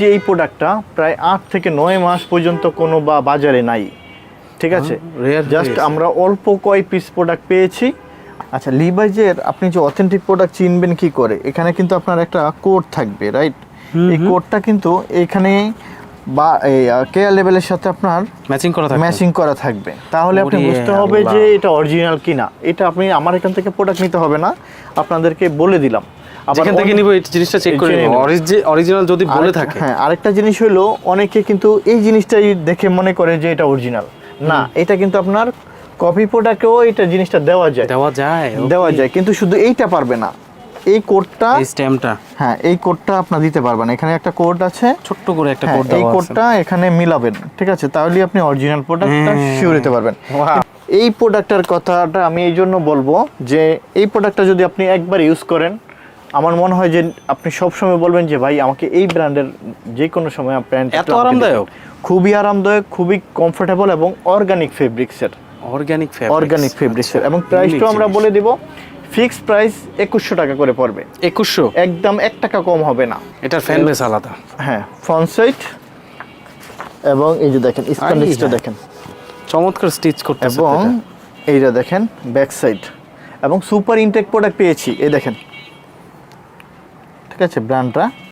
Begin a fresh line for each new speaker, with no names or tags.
যে এই প্রোডাক্টটা প্রায় আট থেকে নয় মাস পর্যন্ত কোনো বা বাজারে নাই। ঠিক আছে?
rare
জাস্ট আমরা অল্প কয় পিস প্রোডাক্ট পেয়েছি। আচ্ছা লিভাইজের আপনি যে অথেন্টিক প্রোডাক্ট চিনবেন কি করে? এখানে কিন্তু আপনার একটা কোড থাকবে রাইট এই কোডটা কিন্তু এখানে বা কেয়ার লেভেলের সাথে আপনার
ম্যাচিং করা থাকে
ম্যাচিং করা থাকবে। তাহলে আপনি বুঝতে হবে যে এটা অরিজিনাল কিনা। এটা আপনি আমার এখান থেকে প্রোডাক্ট নিতে হবে না। আপনাদেরকে বলে দিলাম।
যেখান থেকে নিব এই জিনিসটা চেক করে নিব। অরিজিনাল যদি বলে থাকে।
হ্যাঁ আরেকটা জিনিস হলো অনেকে কিন্তু এই জিনিসটাই দেখে মনে করে যে এটা অরিজিনাল না এটা কিন্তু আপনার কপি প্রোডাক্টেও এটা জিনিসটা দেওয়া যায়।
দেওয়া যায়
দেওয়া যায় কিন্তু শুধু এইটা পারবে না। এই কোডটা
এই স্ট্যাম্পটা
হ্যাঁ এই কোডটা আপনার দিতে পারবেন। এখানে একটা কোড আছে।
ছোট্ট করে একটা
হ্যাঁ,
কোড
এই
দেওয়া আছে।
কোডটা এখানে মিলাবেন ঠিক আছে? তাহলে আপনি অরিজিনাল প্রোডাক্টটা
হ্যাঁ।
শিওর দিতে পারবেন. এই প্রোডাক্টটার কথাটা আমি এই জন্য বলব যে এই প্রোডাক্টটা যদি আপনি একবার ইউজ করেন আমার মনে হয় যে আপনি সবসময় বলবেন যে ভাই আমাকে এই ব্র্যান্ডের যে কোনো সময় প্যান্ট
এত আরামদায়ক?
খুবই আরামদায়ক খুবই কমফোর্টেবল এবং অর্গানিক ফেব্রিক্সের
অর্গানিক
অর্গানিক ফেব্রিক্সের এবং প্রাইসটাও আমরা বলে দিব ফিক্সড প্রাইস একুশশো টাকা করে পড়বে।
একুশশো?
একদম এক টাকা কম হবে না।
এটার ফ্যান বেস আলাদা।
হ্যাঁ ফ্রন্ট সাইড এবং এই যে দেখেন স্প্যান্ডিক্সটা
হ্যাঁ।
দেখেন।
চমৎকার স্টিচ করতে
এবং এইটা দেখেন ব্যাক সাইড এবং সুপার ইনটেক প্রোডাক্ট পেয়েছি এই দেখেন। ঠিক আছে ব্র্যান্ডটা